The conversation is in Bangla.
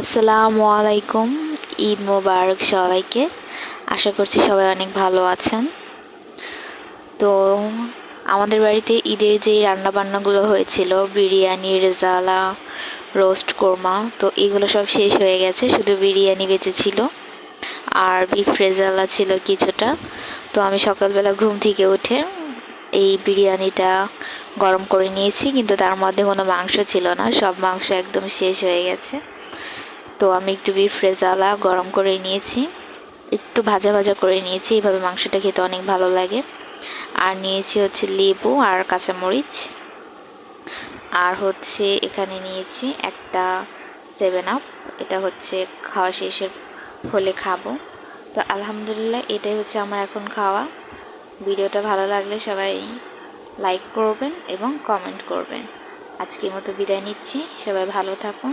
আসসালামু আলাইকুম, ঈদ মোবারক সবাইকে। আশা করছি সবাই অনেক ভালো আছেন। তো আমাদের বাড়িতে ঈদের যে রান্নাবান্নাগুলো হয়েছিল, বিরিয়ানি, রেজালা, রোস্ট, কোরমা, তো এগুলো সব শেষ হয়ে গেছে, শুধু বিরিয়ানি বেঁচে ছিল। আর বিফ রেজালা ছিল কিছুটা। তো আমি সকালবেলা ঘুম থেকে উঠে এই বিরিয়ানিটা গরম করে নিয়েছি, কিন্তু তার মধ্যে কোনো মাংস ছিল না, সব মাংস একদম শেষ হয়ে গেছে। তো আমি একটু বিফ রেজালা গরম করে নিয়েছি। একটু ভাজা ভাজা করে নিয়েছি এইভাবে মাংসটা খেতে অনেক ভালো লাগে। আর নিয়েছি হচ্ছে লেবু আর কাঁচামরিচ। আর হচ্ছে এখানে নিয়েছি একটা সেভেন আপ এটা হচ্ছে খাওয়া শেষের হলে খাব। তো আলহামদুলিল্লাহ এটাই হচ্ছে আমার এখন খাওয়া। ভিডিওটা ভালো লাগলে সবাই লাইক করবেন এবং কমেন্ট করবেন। আজকের মতো বিদায় নিচ্ছি, সবাই ভালো থাকুন।